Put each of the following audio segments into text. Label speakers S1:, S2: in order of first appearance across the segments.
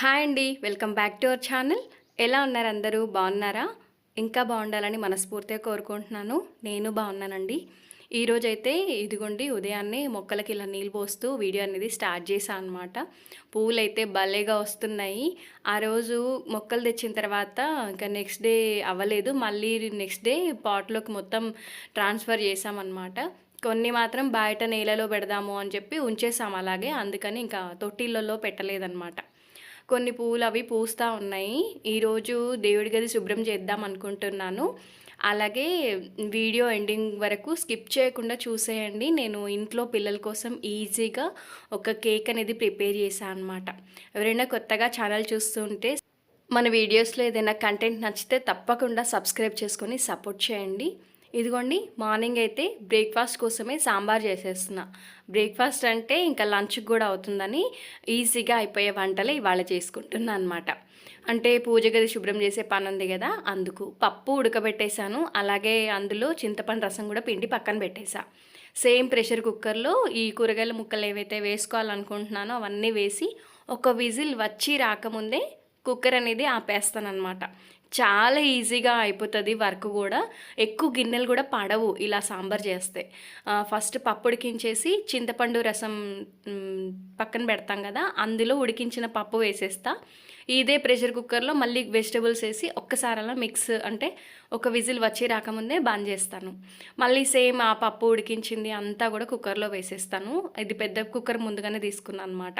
S1: Hi అండి welcome back to our channel. ఎలా ఉన్నారు అందరూ? బాగున్నారా? ఇంకా బాగుండాలని మనస్ఫూర్తిగా కోరుకుంటున్నాను. నేను బాగున్నానండి. ఈరోజైతే ఇదిగోండి ఉదయాన్నే మొక్కలకి ఇలా నీళ్ళు పోస్తూ వీడియో అనేది స్టార్ట్ చేశాను అనమాట పువ్వులు అయితే భలేగా వస్తున్నాయి. ఆ రోజు మొక్కలు తెచ్చిన తర్వాత ఇంకా నెక్స్ట్ డే అవ్వలేదు. మళ్ళీ నెక్స్ట్ డే పాట్లోకి మొత్తం ట్రాన్స్ఫర్ చేసామన్నమాట కొన్ని మాత్రం బయట నేలలో పెడదాము అని చెప్పి ఉంచేసాం అలాగే. అందుకని ఇంకా తొట్టిళ్ళలో పెట్టలేదన్నమాట. కొన్ని పువ్వులు అవి పూస్తూ ఉన్నాయి. ఈరోజు దేవుడి గది శుభ్రం చేద్దాం అనుకుంటున్నాను. అలాగే వీడియో ఎండింగ్ వరకు స్కిప్ చేయకుండా చూసేయండి. నేను ఇంట్లో పిల్లల కోసం ఈజీగా ఒక కేక్ అనేది ప్రిపేర్ చేశాను అనమాట ఎవరైనా కొత్తగా ఛానల్ చూస్తుంటే మన వీడియోస్లో ఏదైనా కంటెంట్ నచ్చితే తప్పకుండా సబ్స్క్రైబ్ చేసుకొని సపోర్ట్ చేయండి. ఇదిగోండి మార్నింగ్ అయితే బ్రేక్ఫాస్ట్ కోసమే సాంబార్ చేసేస్తున్నా. బ్రేక్ఫాస్ట్ అంటే ఇంకా లంచ్కి కూడా అవుతుందని ఈజీగా అయిపోయే వంటలే ఇవాళ చేసుకుంటున్నా అనమాట అంటే పూజ గది శుభ్రం చేసే పని ఉంది కదా అందుకు పప్పు ఉడకబెట్టేశాను అలాగే అందులో చింతపండు రసం కూడా పిండి పక్కన పెట్టేశా. సేమ్ ప్రెషర్ కుక్కర్లో ఈ కూరగాయల ముక్కలు ఏవైతే వేసుకోవాలనుకుంటున్నానో అవన్నీ వేసి ఒక విజిల్ వచ్చి రాకముందే కుక్కర్ అనేది ఆపేస్తానమాట చాలా ఈజీగా అయిపోతుంది వర్క్ కూడా. ఎక్కువ గిన్నెలు కూడా పడవు ఇలా సాంబార్ చేస్తే. ఫస్ట్ పప్పు ఉడికించేసి చింతపండు రసం పక్కన పెడతాం కదా అందులో ఉడికించిన పప్పు వేసేస్తా. ఇదే ప్రెషర్ కుక్కర్లో మళ్ళీ వెజిటబుల్స్ వేసి ఒక్కసారి అలా మిక్స్ అంటే ఒక విజిల్ వచ్చి రాకముందే బంద్ చేస్తాను. మళ్ళీ సేమ్ ఆ పప్పు ఉడికించింది అంతా కూడా కుక్కర్లో వేసేస్తాను. ఇది పెద్ద కుక్కర్ ముందుగానే తీసుకున్నాను అనమాట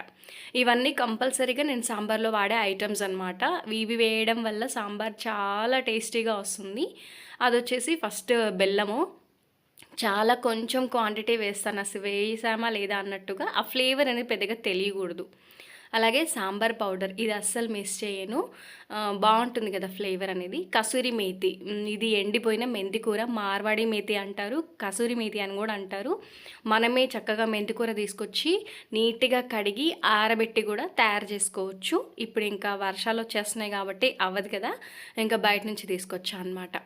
S1: ఇవన్నీ కంపల్సరీగా నేను సాంబార్లో వాడే ఐటమ్స్ అనమాట ఇవి వేయడం వల్ల సాంబార్ చాలా టేస్టీగా వస్తుంది. అది వచ్చేసి ఫస్ట్ బెల్లము. చాలా కొంచెం క్వాంటిటీ వేస్తాను. అసలు వేసామా లేదా అన్నట్టుగా ఆ ఫ్లేవర్ అనేది పెద్దగా తెలియకూడదు. అలాగే సాంబార్ పౌడర్ ఇది అస్సలు మిస్ చేయను. బాగుంటుంది కదా ఫ్లేవర్ అనేది. కసూరి మేతి. ఇది ఎండిపోయిన మెంతి కూర మార్వాడి మేతి అంటారు కసూరి మేతి అని కూడా అంటారు. మనమే చక్కగా మెంతి కూర తీసుకొచ్చి నీట్గా కడిగి ఆరబెట్టి కూడా తయారు చేసుకోవచ్చు. ఇప్పుడు ఇంకా వర్షాలు వచ్చేస్తున్నాయి కాబట్టి అవ్వదు కదా. ఇంకా బయట నుంచి తీసుకొచ్చా అనమాట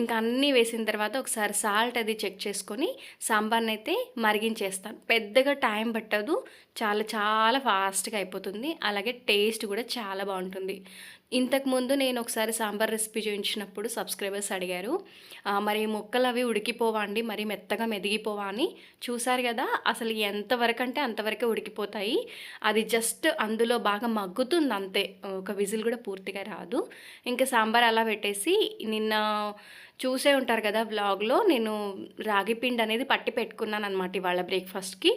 S1: ఇంకా అన్నీ వేసిన తర్వాత ఒకసారి సాల్ట్ అది చెక్ చేసుకొని సాంబార్ని అయితే మరిగించేస్తాను. పెద్దగా టైం పట్టదు. చాలా చాలా ఫాస్ట్గా అయిపోతుంది. అలాగే టేస్ట్ కూడా చాలా బాగుంటుంది. ఇంతకుముందు నేను ఒకసారి సాంబార్ రెసిపీ చూపించినప్పుడు సబ్స్క్రైబర్స్ అడిగారు మరి మొక్కలు అవి ఉడికిపోవా అండి? మరి మెత్తగా మెదిగిపోవా అని. చూసారు కదా అసలు ఎంతవరకు అంటే అంతవరకే ఉడికిపోతాయి. అది జస్ట్ అందులో బాగా మగ్గుతుంది అంతే. ఒక విజిల్ కూడా పూర్తిగా రాదు. ఇంకా సాంబార్ అలా పెట్టేసి నిన్న చూసే ఉంటారు కదా వ్లాగ్లో నేను రాగి పిండి అనేది పట్టి పెట్టుకున్నాను అనమాట ఇవాళ బ్రేక్ఫాస్ట్కి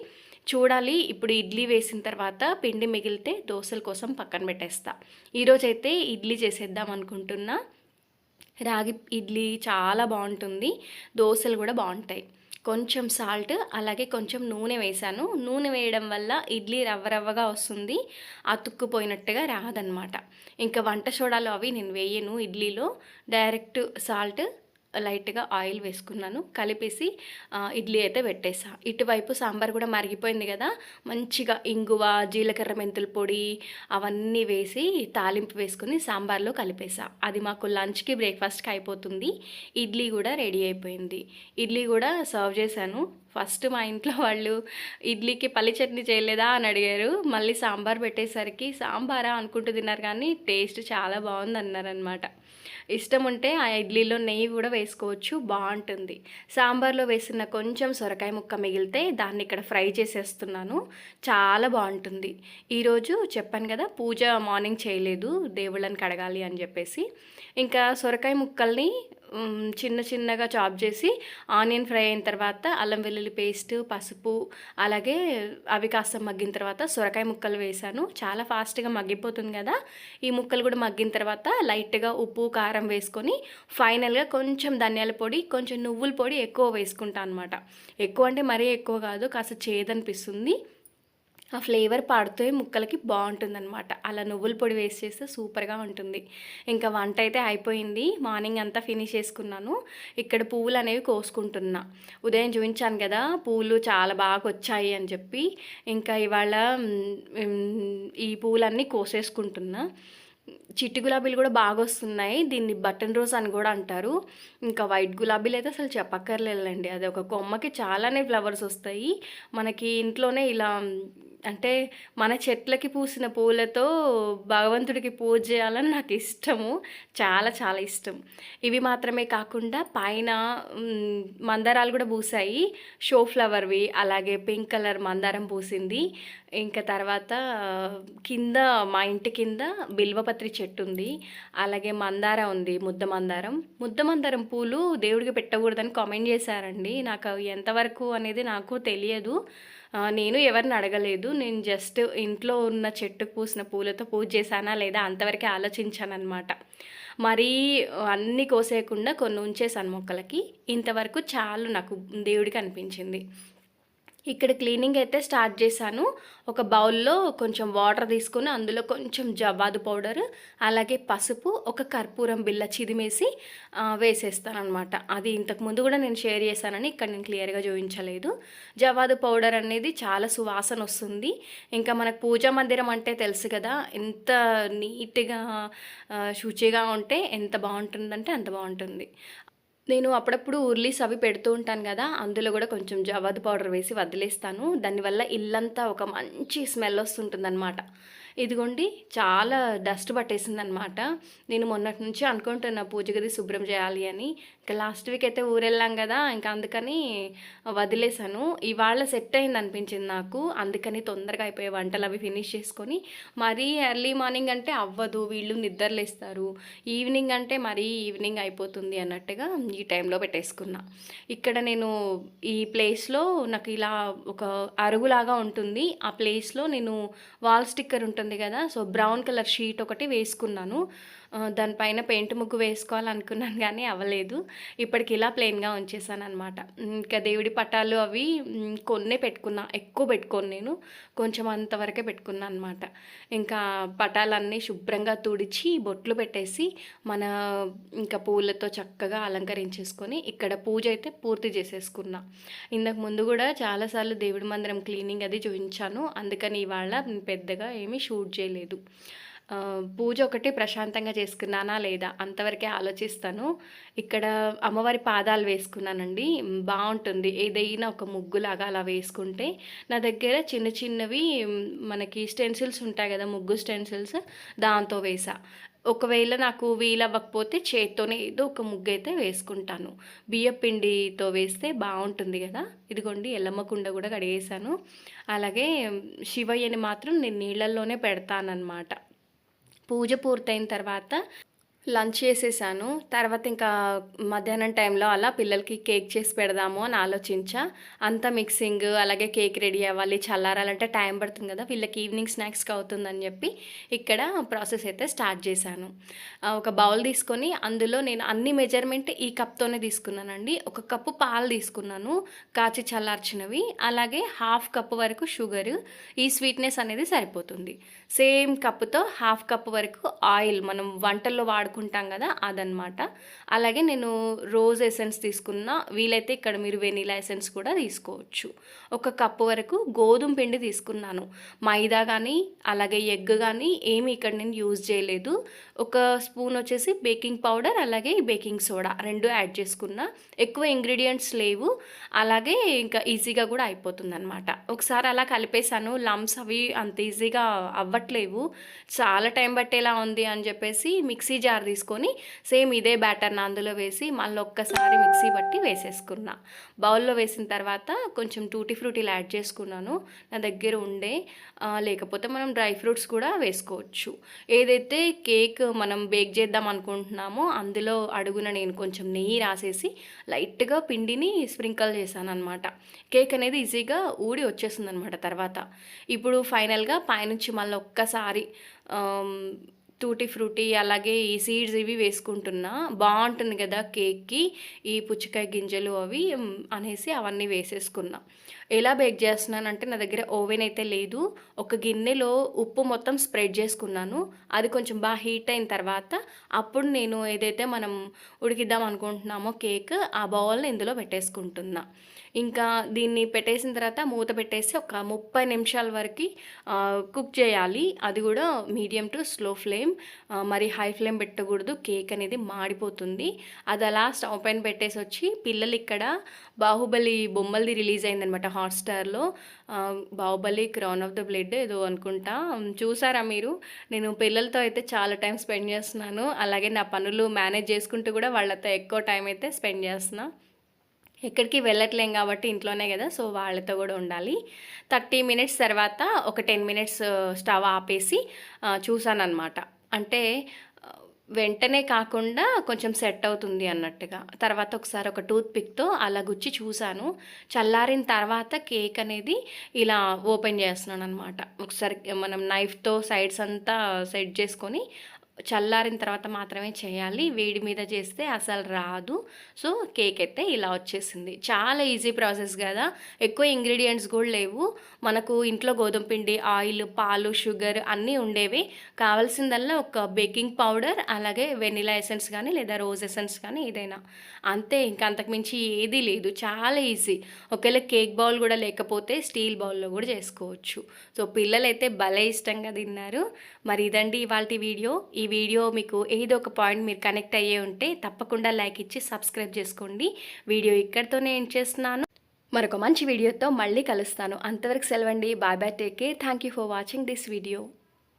S1: చూడాలి. ఇప్పుడు ఇడ్లీ వేసిన తర్వాత పిండి మిగిలితే దోశల కోసం పక్కన పెట్టేస్తా. ఈరోజైతే ఇడ్లీ చేసేద్దాం అనుకుంటున్నా. రాగి ఇడ్లీ చాలా బాగుంటుంది. దోశలు కూడా బాగుంటాయి. కొంచెం సాల్ట్ అలాగే కొంచెం నూనె వేసాను నూనె వేయడం వల్ల ఇడ్లీ రవ్వ రవ్వగా వస్తుంది. అతుక్కుపోయినట్టుగా రాదనమాట ఇంకా వంట సోడాలు అవి నేను వేయను ఇడ్లీలో. డైరెక్ట్ సాల్ట్ లైట్గా ఆయిల్ వేసుకున్నాను. కలిపేసి ఇడ్లీ అయితే పెట్టేసా. ఇటువైపు సాంబార్ కూడా మరిగిపోయింది కదా మంచిగా ఇంగువ జీలకర్ర మెంతుల పొడి అవన్నీ వేసి తాలింపు వేసుకుని సాంబార్లో కలిపేసా. అది మాకు లంచ్కి బ్రేక్ఫాస్ట్కి అయిపోతుంది. ఇడ్లీ కూడా రెడీ అయిపోయింది. ఇడ్లీ కూడా సర్వ్ చేశాను. ఫస్ట్ మా ఇంట్లో వాళ్ళు ఇడ్లీకి పల్లి చట్నీ చేయలేదా? అని అడిగారు. మళ్ళీ సాంబార్ పెట్టేసరికి సాంబారా? అనుకుంటూ తిన్నారు కానీ టేస్ట్ చాలా బాగుంది అన్నారనమాట ఇష్టం ఉంటే ఆ ఇడ్లీలో నెయ్యి కూడా వేసుకోవచ్చు బాగుంటుంది. సాంబార్లో వేసిన కొంచెం సొరకాయ ముక్క మిగిలితే దాన్ని ఇక్కడ ఫ్రై చేసేస్తున్నాను. చాలా బాగుంటుంది. ఈరోజు చెప్పాను కదా పూజ మార్నింగ్ చేయలేదు దేవుళ్ళని కడగాలి అని చెప్పేసి. ఇంకా సొరకాయ ముక్కల్ని చిన్న చిన్నగా చాప్ చేసి ఆనియన్ ఫ్రై అయిన తర్వాత అల్లం వెల్లుల్లి పేస్ట్ పసుపు అలాగే అవి కాస్త మగ్గిన తర్వాత సొరకాయ ముక్కలు వేసాను చాలా ఫాస్ట్గా మగ్గిపోతుంది కదా ఈ ముక్కలు కూడా మగ్గిన తర్వాత లైట్గా ఉప్పు కారం వేసుకొని ఫైనల్గా కొంచెం ధనియాల పొడి కొంచెం నువ్వుల పొడి ఎక్కువ వేసుకుంటాను అనమాట ఎక్కువ అంటే మరీ ఎక్కువ కాదు కాస్త చేదనిపిస్తుంది. ఆ ఫ్లేవర్ పాడుతూ ముక్కలకి బాగుంటుందన్నమాట. అలా నువ్వుల పొడి వేసి చేస్తే సూపర్గా ఉంటుంది. ఇంకా వంట అయితే అయిపోయింది. మార్నింగ్ అంతా ఫినిష్ చేసుకున్నాను. ఇక్కడ పువ్వులు అనేవి కోసుకుంటున్నా. ఉదయం చూపించాను కదా పువ్వులు చాలా బాగా వచ్చాయి అని చెప్పి. ఇంకా ఇవాళ ఈ పువ్వులన్నీ కోసేసుకుంటున్నా. చిట్టి గులాబీలు కూడా బాగా వస్తున్నాయి. దీన్ని బటన్ రోజ్ అని కూడా అంటారు. ఇంకా వైట్ గులాబీలు అయితే అసలు చెప్పక్కర్లేదండి అది ఒక కొమ్మకి చాలానే ఫ్లవర్స్ వస్తాయి. మనకి ఇంట్లోనే ఇలా అంటే మన చెట్లకి పూసిన పూలతో భగవంతుడికి పూజ చేయాలని నాకు ఇష్టము. చాలా చాలా ఇష్టం. ఇవి మాత్రమే కాకుండా పైన మందారాలు కూడా పూసాయి. షో ఫ్లవర్వి అలాగే పింక్ కలర్ మందారం పూసింది. ఇంకా తర్వాత కింద మా ఇంటి కింద బిల్వపత్రి చెట్టు ఉంది. అలాగే మందార ఉంది ముద్ద మందారం. ముద్ద మందారం పూలు దేవుడికి పెట్టకూడదని కామెంట్ చేశారండి. నాకు ఎంతవరకు అనేది నాకు తెలియదు. నేను ఎవరిని అడగలేదు. నేను జస్ట్ ఇంట్లో ఉన్న చెట్టుకు పూసిన పూలతో పూజ చేశానా లేదా అంతవరకే ఆలోచించాను మరీ అన్నీ కోసేయకుండా కొన్ని ఉంచేసాను మొక్కలకి. ఇంతవరకు చాలు నాకు దేవుడికి అనిపించింది. ఇక్కడ క్లీనింగ్ అయితే స్టార్ట్ చేశాను. ఒక బౌల్లో కొంచెం వాటర్ తీసుకుని అందులో కొంచెం జవ్వాదు పౌడర్ అలాగే పసుపు ఒక కర్పూరం బిల్ల చిదిమేసి వేసేస్తాను అనమాట అది ఇంతకు ముందు కూడా నేను షేర్ చేశానని ఇక్కడ నేను క్లియర్గా చూపించలేదు. జవ్వాదు పౌడర్ అనేది చాలా సువాసన వస్తుంది. ఇంకా మనకు పూజా మందిరం అంటే తెలుసు కదా ఎంత నీట్గా శుచిగా ఉంటే ఎంత బాగుంటుందంటే అంత బాగుంటుంది. నేను అప్పుడప్పుడు ఉర్లీస్ అవి పెడుతూ ఉంటాను కదా అందులో కూడా కొంచెం జవాదు పౌడర్ వేసి వదిలేస్తాను. దానివల్ల ఇల్లంతా ఒక మంచి స్మెల్ వస్తుంటుందన్నమాట. ఇదిగోండి చాలా డస్ట్ పట్టేసిందనమాట నేను మొన్నటి నుంచి అనుకుంటున్నా పూజ గది శుభ్రం చేయాలి అని. ఇంకా లాస్ట్ వీక్ అయితే ఊరెళ్ళాం కదా ఇంకా అందుకని వదిలేశాను. ఇవాళ సెట్ అయింది అనిపించింది నాకు. అందుకని తొందరగా అయిపోయే వంటలు అవి ఫినిష్ చేసుకొని మరీ ఎర్లీ మార్నింగ్ అంటే అవ్వదు వీళ్ళు నిద్రలేస్తారు ఈవినింగ్ అంటే మరీ ఈవినింగ్ అయిపోతుంది అన్నట్టుగా ఈ టైంలో పెట్టేసుకున్నా. ఇక్కడ నేను ఈ ప్లేస్లో నాకు ఇలా ఒక అరుగులాగా ఉంటుంది. ఆ ప్లేస్లో నేను వాల్ స్టిక్కర్ ఉంటుంది కదా. సో బ్రౌన్ కలర్ షీట్ ఒకటి వేసుకున్నాను. దానిపైన పెయింట్ ముగ్గు వేసుకోవాలనుకున్నాను కానీ అవ్వలేదు. ఇప్పటికి ఇలా ప్లెయిన్గా ఉంచేసాను అనమాట ఇంకా దేవుడి పటాలు అవి కొన్నే పెట్టుకున్నా ఎక్కువ పెట్టుకోను నేను. కొంచెం అంతవరకే పెట్టుకున్నా అనమాట ఇంకా పటాలన్నీ శుభ్రంగా తుడిచి బొట్లు పెట్టేసి మన ఇంకా పూలతో చక్కగా అలంకరించేసుకొని ఇక్కడ పూజ అయితే పూర్తి చేసేసుకున్నా. ఇంతకు ముందు కూడా చాలాసార్లు దేవుడి మందిరం క్లీనింగ్ అది చూపించాను అందుకని ఇవాళ పెద్దగా ఏమీ షూట్ చేయలేదు. పూజ ఒకటి ప్రశాంతంగా చేసుకున్నానా లేదా అంతవరకే ఆలోచిస్తాను. ఇక్కడ అమ్మవారి పాదాలు వేసుకున్నానండి. బాగుంటుంది. ఏదైనా ఒక ముగ్గులాగా అలా వేసుకుంటే నా దగ్గర చిన్న చిన్నవి మనకి స్టెన్సిల్స్ ఉంటాయి కదా ముగ్గు స్టెన్సిల్స్ దాంతో వేసా. ఒకవేళ నాకు వీలవ్వకపోతే చేత్తోనే ఏదో ఒక ముగ్గు అయితే వేసుకుంటాను. బియ్య పిండితో వేస్తే బాగుంటుంది కదా. ఇదిగోండి ఎల్లమ్మ కుండ కూడా కడిగేసాను అలాగే శివయ్యని మాత్రం నేను నీళ్ళల్లోనే పెడతానన్నమాట. పూజ పూర్తయిన తర్వాత లంచ్ చేసేసాను. తర్వాత ఇంకా మధ్యాహ్నం టైంలో అలా పిల్లలకి కేక్ చేసి పెడదాము అని ఆలోచించా. అంతా మిక్సింగ్ అలాగే కేక్ రెడీ అవ్వాలి చల్లారాలంటే టైం పడుతుంది కదా వీళ్ళకి ఈవినింగ్ స్నాక్స్కి అవుతుందని చెప్పి ఇక్కడ ప్రాసెస్ అయితే స్టార్ట్ చేశాను. ఒక బౌల్ తీసుకొని అందులో నేను అన్ని మెజర్మెంట్ ఈ కప్తోనే తీసుకున్నానండి. ఒక కప్పు పాలు తీసుకున్నాను కాచి చల్లార్చినవి అలాగే హాఫ్ కప్ వరకు షుగర్. ఈ స్వీట్నెస్ అనేది సరిపోతుంది. సేమ్ కప్పుతో హాఫ్ కప్ వరకు ఆయిల్ మనం వంటల్లో వాడుకు వాడుకుంటాం కదా అదనమాట అలాగే నేను రోజ్ ఎసెన్స్ తీసుకున్న వీలైతే ఇక్కడ మీరు వెనీలా ఎసెన్స్ కూడా తీసుకోవచ్చు. ఒక కప్పు వరకు గోధుమ పిండి తీసుకున్నాను. మైదా కానీ అలాగే ఎగ్ కానీ ఏమి ఇక్కడ నేను యూజ్ చేయలేదు. ఒక స్పూన్ వచ్చేసి బేకింగ్ పౌడర్ అలాగే బేకింగ్ సోడా రెండు యాడ్ చేసుకున్నా. ఎక్కువ ఇంగ్రీడియంట్స్ లేవు. అలాగే ఇంకా ఈజీగా కూడా అయిపోతుంది అనమాట ఒకసారి అలా కలిపేశాను. లమ్స్ అవి అంత ఈజీగా అవ్వట్లేవు. చాలా టైం పట్టేలా ఉంది అని చెప్పేసి మిక్సీ జార్ తీసుకొని సేమ్ ఇదే బ్యాటర్ని అందులో వేసి మళ్ళీ ఒక్కసారి మిక్సీ బట్టి వేసేసుకున్నా. బౌల్లో వేసిన తర్వాత కొంచెం టూటీ ఫ్రూటీలు యాడ్ చేసుకున్నాను. నా దగ్గర ఉండే లేకపోతే మనం డ్రై ఫ్రూట్స్ కూడా వేసుకోవచ్చు. ఏదైతే కేక్ మనం బేక్ చేద్దాం అనుకుంటున్నామో అందులో అడుగున నేను కొంచెం నెయ్యి రాసేసి లైట్గా పిండిని స్ప్రింకల్ చేశాను అనమాట కేక్ అనేది ఈజీగా ఊడి వచ్చేస్తుంది అనమాట తర్వాత. ఇప్పుడు ఫైనల్గా పైనుంచి మళ్ళీ ఒక్కసారి టూటీ ఫ్రూటీ అలాగే ఈ సీడ్స్ ఇవి వేసుకుంటున్నా. బాగుంటుంది కదా కేక్కి. ఈ పుచ్చకాయ గింజలు అవి అనేసి అవన్నీ వేసేసుకున్నా. ఎలా బేక్ చేస్తున్నానంటే నా దగ్గర ఓవెన్ అయితే లేదు. ఒక గిన్నెలో ఉప్పు మొత్తం స్ప్రెడ్ చేసుకున్నాను. అది కొంచెం బాగా హీట్ అయిన తర్వాత అప్పుడు నేను ఏదైతే మనం ఉడికిద్దాం అనుకుంటున్నామో కేక్ ఆ బౌల్ని ఇందులో పెట్టేసుకుంటున్నా. ఇంకా దీన్ని పెట్టేసిన తర్వాత మూత పెట్టేసి ఒక ముప్పై నిమిషాల వరకు కుక్ చేయాలి. అది కూడా మీడియం టు స్లో ఫ్లేమ్. మరి హై ఫ్లేమ్ పెట్టకూడదు. కేక్ అనేది మాడిపోతుంది. అది అలా స్టవ్ పైన పెట్టేసి వచ్చి పిల్లలు ఇక్కడ బాహుబలి బొమ్మలది రిలీజ్ అయిందనమాట. హాట్‌స్టార్‌లో 'Baahubali crown of the blood' ఏదో అనుకుంటా. చూసారా మీరు? నేను పిల్లలతో అయితే చాలా టైం స్పెండ్ చేస్తున్నాను. అలాగే నా పనులు మేనేజ్ చేసుకుంటూ కూడా వాళ్ళతో ఎక్కువ టైం అయితే స్పెండ్ చేస్తున్నా. ఎక్కడికి వెళ్ళట్లేం కాబట్టి ఇంట్లోనే కదా! సో, వాళ్ళతో కూడా ఉండాలి. 30 మినిట్స్ తర్వాత ఒక 10 మినిట్స్ స్టవ్ ఆపేసి చూసాను అనమాట అంటే వెంటనే కాకుండా కొంచెం సెట్ అవుతుంది అన్నట్టుగా. తర్వాత ఒకసారి ఒక టూత్ పిక్‌తో అలా గుచ్చి చూశాను చల్లారిన తర్వాత కేక్ అనేది ఇలా ఓపెన్ చేస్తున్నాను అనమాట ఒకసారి మనం నైఫ్‌తో సైడ్స్ అంతా సెట్ చేసుకొని చల్లారిన తర్వాత మాత్రమే చేయాలి. వేడి మీద చేస్తే అసలు రాదు. సో, కేక్ అయితే ఇలా వచ్చేసింది. చాలా ఈజీ ప్రాసెస్ కదా ఎక్కువ ఇంగ్రీడియంట్స్ కూడా లేవు. మనకు ఇంట్లో గోధుమ పిండి, ఆయిల్, పాలు, షుగర్ అన్నీ ఉండేవి కావాల్సిందల్లా ఒక బేకింగ్ పౌడర్ అలాగే వెనిలా ఎసెన్స్ కానీ లేదా రోజ్ ఎసెన్స్ కానీ ఏదైనా. అంతే ఇంక అంతకుమించి ఏదీ లేదు. చాలా ఈజీ. ఒకవేళ కేక్ బౌల్ కూడా లేకపోతే స్టీల్ బౌల్‌లో కూడా చేసుకోవచ్చు. సో, పిల్లలైతే భలే ఇష్టంగా తిన్నారు. మరి ఇదండి ఇవాళ వీడియో. ఈ వీడియో మీకు ఏదో ఒక పాయింట్ మీరు కనెక్ట్ అయ్యే ఉంటే తప్పకుండా లైక్ ఇచ్చి సబ్స్క్రైబ్ చేసుకోండి. వీడియో ఇక్కడితోనే ఎండ్ చేస్తున్నాను. మరొక మంచి వీడియోతో మళ్ళీ కలుస్తాను. అంతవరకు సెలవండి. Bye bye. Take care. Thank you for watching this video.